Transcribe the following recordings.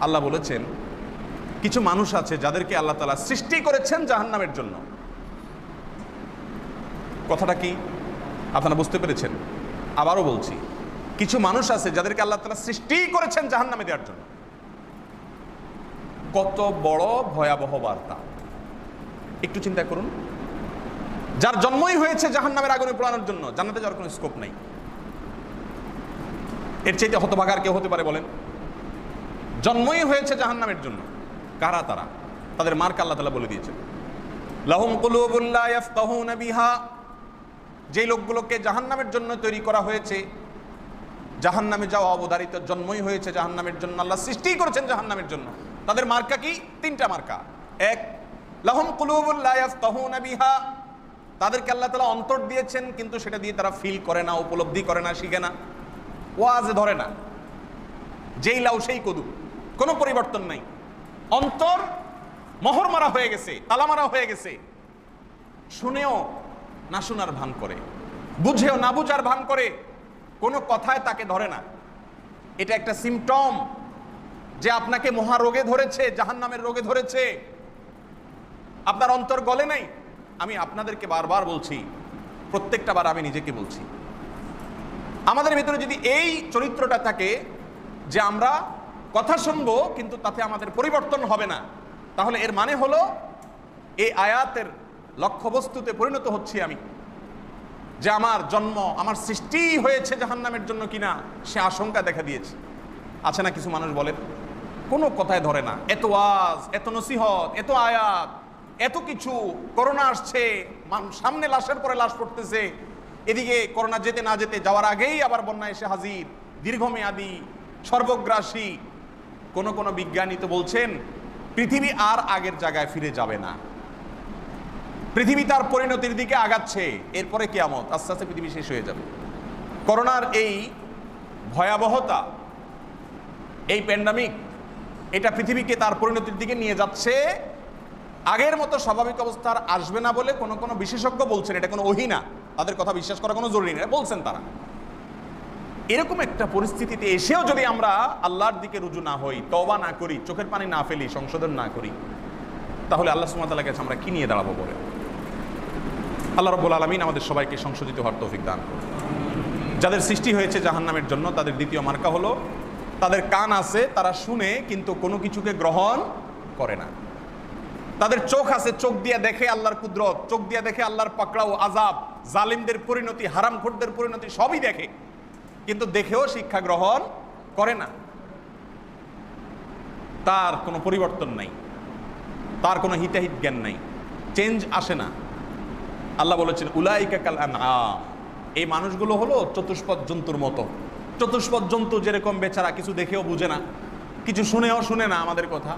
আল্লাহ বলেছেন, কিছু মানুষ আছে যাদেরকে আল্লাহ তাআলা সৃষ্টি করেছেন জাহান্নামের জন্য। কথাটা কি? আপনারা বুঝতে পেরেছেন? আবারও বলছি, কিছু মানুষ আছে যাদেরকে আল্লাহ তালা সৃষ্টি করেছেন জাহান নামে দেওয়ার জন্য। কত বড় ভয়াবহ বার্তা। একটু চিন্তা করুন। যার জন্মই হয়েছে জাহান নামের আগুনে পোড়ানোর জন্য, জান্নাতে যাওয়ার কোনো স্কোপ নাই। এর চাইতে হতভাগার কেউ হতে পারে বলেন। জন্মই হয়েছে জাহান নামের জন্য। কারা তারা? তাদের মার্ক আল্লাহ তালা বলে দিয়েছেন। লাহুম বিহা। যে লোকগুলোকে জাহান্নামের জন্য তৈরি করা হয়েছে, জাহান্নামে যাওয়া অবধারিত জন্মই হয়েছে জাহান্নামের জন্য। আল্লাহ সৃষ্টি করেছেন জাহান্নামের জন্য। তাদের মার্কা কি? তিনটা মার্কা। এক, লাহুম কুলুবুল্লাহ বিহা। তাদেরকে আল্লাহ তাআলা অন্তর দিয়েছেন, কিন্তু সেটা দিয়ে তারা ফিল করে না, উপলব্ধি করে না, শিখে না। ওয়াজে ধরে না। যেই লাউ সেই কদু। কোনো পরিবর্তন নাই। অন্তর মোহর মারা হয়ে গেছে তালা মারা হয়ে গেছে। শুনেও না শোনার ভান করে, বুঝেও না বুঝার ভান করে, কোনো কথায় তাকে ধরে না। এটা একটা সিমটম যে আপনাকে মহারোগে ধরেছে, জাহান্নামের রোগে ধরেছে। আপনার অন্তর গলে নাই? আমি আপনাদেরকে বারবার বলছি, প্রত্যেকটা বার আমি নিজেকে বলছি। আমাদের ভিতরে যদি এই চরিত্রটা থাকে যে আমরা কথা শুনব, কিন্তু তাতে আমাদের পরিবর্তন হবে না। তাহলে এর মানে হলো, এই আয়াতের লক্ষ্যবস্তুতে পরিণত হচ্ছি আমি। যে আমার জন্ম, আমার সৃষ্টি হয়েছে জাহান্নামের জন্য কিনা, সে আশঙ্কা দেখা দিয়েছে। আছে না কিছু মানুষ বলেন? কোনো কথায় ধরে না। এত ওয়াজ, এত নসিহত, এত আয়াত, এত কিছু। করোনা আসছে, মান- সামনে লাশের পরে লাশ পড়তেছে। এদিকে করোনা যেতে না যেতে যাওয়ার আগেই আবার বন্যা এসে হাজির। দীর্ঘমেয়াদী, সর্বগ্রাসী কোন কোন বিজ্ঞানী তো বলছেন, পৃথিবী আর আগের জায়গায় ফিরে যাবে না। পৃথিবী তার পরিণতির দিকে আগাচ্ছে, এরপরে কেয়ামত আস্তে আস্তে পৃথিবী শেষ হয়ে যাবে। করোনার এই ভয়াবহতা, এই প্যান্ডামিক এটা পৃথিবীকে তার পরিণতির দিকে নিয়ে যাচ্ছে। আগের মতো স্বাভাবিক অবস্থা আর আসবে না বলে কোনো কোনো বিশেষজ্ঞ বলছেন, এটা কোনো ওহিনা তাদের কথা বিশ্বাস করা কোনো জরুরি নেই বলছেন তারা। এরকম একটা পরিস্থিতিতে এসেও যদি আমরা আল্লাহর দিকে রুজু না হই তবা না করি, চোখের পানি না ফেলি, সংশোধন না করি, তাহলে আল্লাহ সুমাতার কাছে আমরা কি নিয়ে দাঁড়াবো বলে? আল্লাহ রব্বুল আলমিন আমাদের সবাইকে সংশোধিত হওয়ার তৌফিক দান যাদের সৃষ্টি হয়েছে জাহান্নামের জন্য, তাদের দ্বিতীয় মার্কা হলো, তাদের কান আছে, তারা শুনে, কিন্তু কোনো কিছুকে গ্রহণ করে না। তাদের চোখ আছে, চোখ দিয়ে দেখে আল্লাহর কুদরত, চোখ দিয়ে দেখে আল্লাহর পাকড়াও আজাব জালিমদের পরিণতি, হারামখোরদের পরিণতি সবই দেখে। কিন্তু দেখেও শিক্ষা গ্রহণ করে না। তার কোনো পরিবর্তন নাই। তার কোনো হিতাহিত জ্ঞান নাই। চেঞ্জ আসে না। আল্লাহ বলেছেন, উলাইকা কাল এই মানুষগুলো হলো চতুষ্পদ জন্তুর মতো। চতুষ্পদ জন্তু যেরকম বেচারা কিছু দেখেও বুঝে না, কিছু শুনেও শুনে না আমাদের কথা।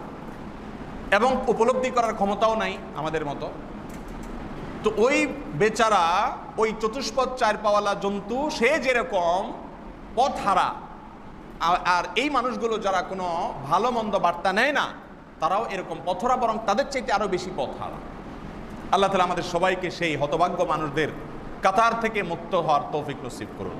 এবং উপলব্ধি করার ক্ষমতাও নাই আমাদের মতো। তো ওই বেচারা, ওই চতুষ্পদ চার পাওয়ালা জন্তু, সে যেরকম পথ হারা আর- এই মানুষগুলো যারা কোনো ভালো মন্দ বার্তা নেয় না, তারাও এরকম পথরা বরং তাদের চাইতে আরও বেশি পথ হারা আল্লাহ তালা আমাদের সবাইকে সেই হতভাগ্য মানুষদের কাতার থেকে মুক্ত হওয়ার তৌফিক নসিব করুন।